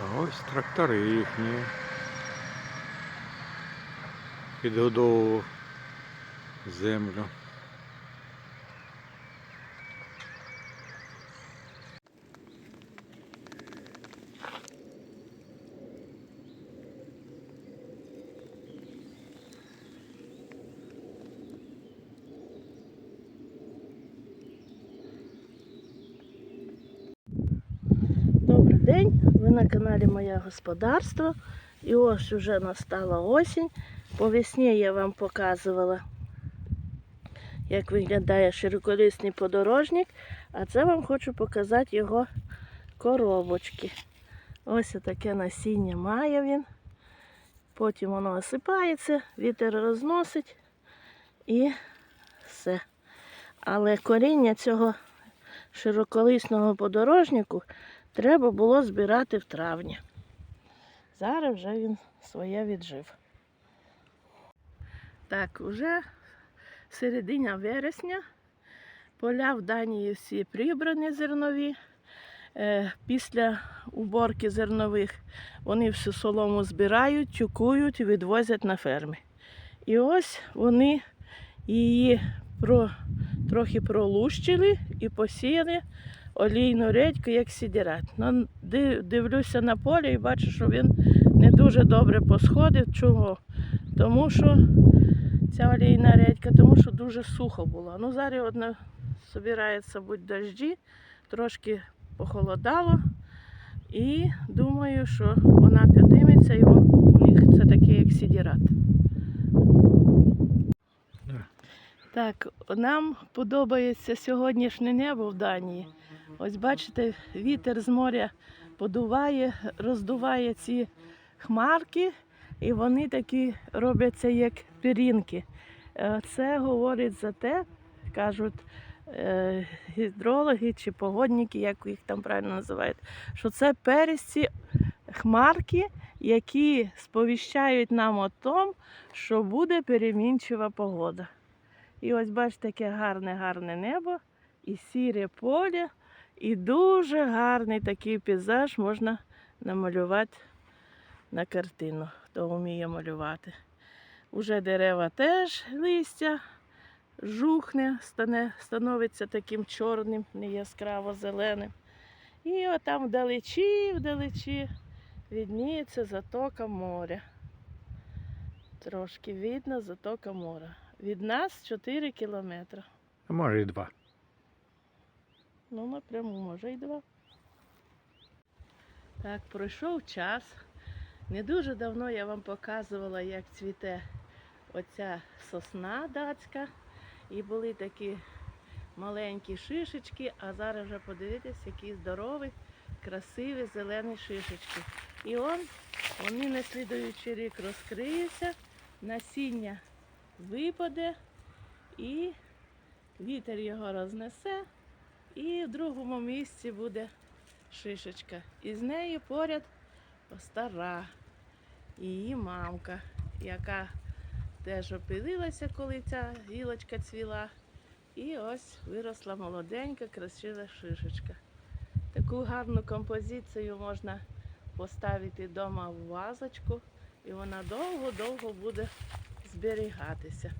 Ось трактори їхні. Підгодовував землю. День, ви на каналі Моє Господарство. І ось вже настала осінь. По весні я вам показувала, як виглядає широколісний подорожник, а це вам хочу показати його коробочки. Ось таке насіння має він. Потім воно осипається, вітер розносить і все. Але коріння цього широколисного подорожнику треба було збирати в травні. Зараз вже він своє віджив. Так, вже середина вересня. Поля в Данії всі прибрані зернові. Е, Після уборки зернових вони всю солому збирають, тюкують і відвозять на ферми. І ось вони її про, трохи пролущили і посіяли олійну редьку, як сідірат. Ну, дивлюся на поле і бачу, що він не дуже добре посходив. Чого? Тому що ця олійна редька, тому що дуже сухо було. Ну, зараз одна збирається будь дожді, трошки похолодало. І думаю, що вона підніметься і у них це таке, як сідірат. Так, нам подобається сьогоднішнє небо в Данії. Ось бачите, вітер з моря подуває, роздуває ці хмарки, і вони такі робляться як пірінки. Е, Це говорить за те, кажуть е, гідрологи чи погодники, як їх там правильно називають, що це пересці хмарки, які сповіщають нам о тому, що буде перемінчива погода. І ось бачите, таке гарне, гарне небо, і сіре поле, і дуже гарний такий пейзаж можна намалювати на картину, хто вміє малювати. Уже дерева теж листя жухне, стане, становиться таким чорним, не яскраво зеленим. І отам вдалечі, вдалечі відніється затока моря. Трошки видно затока моря. Від нас 4 кілометри. А може і два. Ну, напряму, може, і два. Так, пройшов час. Не дуже давно я вам показувала, як цвіте оця сосна датська. І були такі маленькі шишечки, а зараз вже подивитесь, які здорові, красиві зелені шишечки. І он, вони на слідуючий рік розкриються, насіння випаде і вітер його рознесе. І в другому місці буде шишечка. І з нею поряд стара її мамка, яка теж опилилася, коли ця гілочка цвіла. І ось виросла молоденька, красива шишечка. Таку гарну композицію можна поставити вдома в вазочку, і вона довго-довго буде зберігатися.